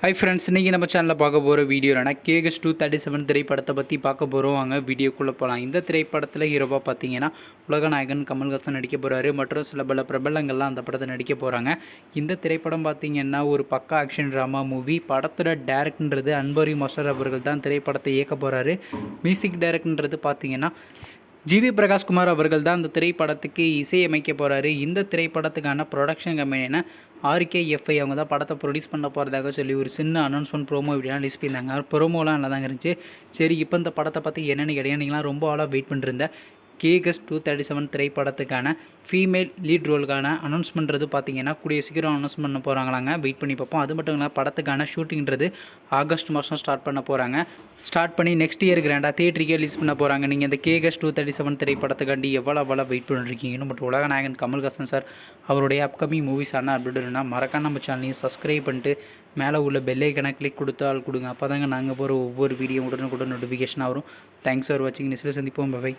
Hi friends இன்றைக்கி நம்ம சேனலில் பார்க்க போகிற வீடியோ என்னன்னா கேகஸ் டூ தேர்ட்டி செவன் திரைப்படத்தை பற்றி பார்க்க போகிறோம் வாங்க வீடியோக்குள்ளே போகலாம் இந்த திரைப்படத்தில் ஹீரோவாக பார்த்தீங்கன்னா உலகநாயகன் கமல்ஹாசன் நடிக்க போகிறாரு மற்றும் சில பல பிரபலங்கள்லாம் அந்த படத்தை நடிக்க போகிறாங்க இந்த திரைப்படம் பார்த்திங்கன்னா ஒரு பக்கா ஆக்ஷன் ட்ராமா மூவி படத்தோட டேரக்ட்ன்றது அன்பரி மாஸ்டர் அவர்கள் தான் திரைப்படத்தை இயக்க போகிறாரு மியூசிக் டைரக்ட்ன்றது பார்த்திங்கன்னா ஜிவி பிரகாஷ்குமார் அவர்கள் தான் இந்த திரைப்படத்துக்கு இசையமைக்க போகிறாரு இந்த திரைப்படத்துக்கான ப்ரொடக்ஷன் கம்பெனினா ஆர்கே எஃப்ஐ அவங்க தான் படத்தை ப்ரொடியூஸ் பண்ண போகிறதாக சொல்லி ஒரு சின்ன அனௌன்ஸ்மெண்ட் ப்ரோமோ இப்படிலாம் ரிலீஸ் பண்ணியிருந்தாங்க. ப்ரோமோலாம் நல்லா தான் இருந்துச்சு. சரி இப்போ இந்த படத்தை பற்றி என்னென்னு கிடையாது நீங்களாம் ரொம்ப ஆளாக வெயிட் பண்ணிருந்தேன் கேகஸ் டூ தேர்ட்டி செவன் திரைப்படத்துக்கான ஃபீமேல் லீட் ரோலுக்கான அனௌன்ஸ்மெண்ட்றது பார்த்தீங்கன்னா கூடிய சீக்கிரம் அனௌன்ஸ் பண்ண போகிறாங்களாங்க வெயிட் பண்ணி பார்ப்போம். அது மட்டும் இல்லாமல் படத்துக்கான ஷூட்டிங்கிறது ஆகஸ்ட் மாதம் ஸ்டார்ட் பண்ண போகிறாங்க ஸ்டார்ட் பண்ணி நெக்ஸ்ட் இயர் கிராண்டாக தேட்டருக்கே ரிலீஸ் பண்ண போகிறாங்க நீங்கள் இந்த கேகஸ் டூ தேர்ட்டி செவன் திரைப்படத்துக்காண்டி எவ்வளோ எவ்வளோ வெயிட் பண்ணிருக்கீங்கன்னு பட் உலகநாயகன் கமல்ஹாசன் சார் அவருடைய அப்கமிங் மூவிஸ் ஆனால் அப்படின்னா மறக்காம நம்ம சேனலையும் சப்ஸ்கிரைப் பண்ணிட்டு மேலே உள்ள பெல்லைக்கனை கிளிக் கொடுத்தால் கொடுங்க. அப்போ தாங்க நாங்கள் போகிற ஒவ்வொரு வீடியோ உடனுக்குடன் நோட்டிஃபிகேஷன் வரும். தேங்க்ஸ் ஃபார் வாட்சிங் நெக்ஸ்ட்டில் சந்திப்போம். பை